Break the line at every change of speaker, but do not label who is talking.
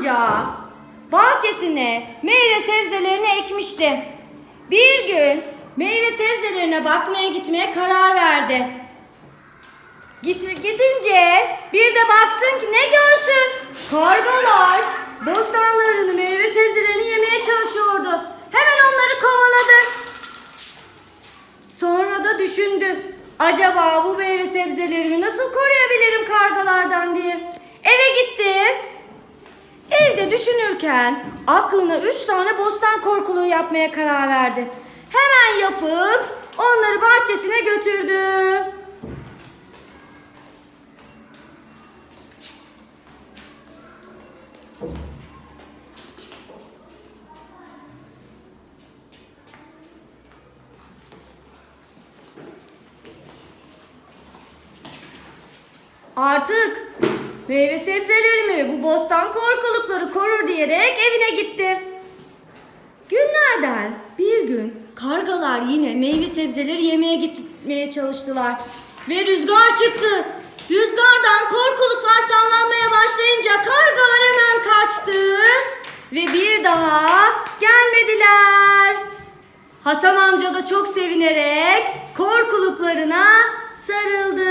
amca bahçesine meyve sebzelerini ekmişti. Bir gün meyve sebzelerine bakmaya gitmeye karar verdi. Git, gidince bir de baksın ki ne görsün? Kargalar bostanlarını, meyve sebzelerini yemeye çalışıyordu. Hemen onları kovaladı. Sonra da düşündü. Acaba bu meyve sebzelerimi nasıl koruyabilirim kargalardan Evde düşünürken aklına üç tane bostan korkuluğu yapmaya karar verdi. Hemen yapıp onları bahçesine götürdü. Artık meyve sebzelerimi bu bostan korkulukları diyerek evine gitti. Günlerden bir gün kargalar yine meyve sebzeleri yemeye gitmeye çalıştılar. Ve rüzgar çıktı. Rüzgardan korkuluklar sallanmaya başlayınca kargalar hemen kaçtı. Ve bir daha gelmediler. Hasan amca da çok sevinerek korkuluklarına sarıldı.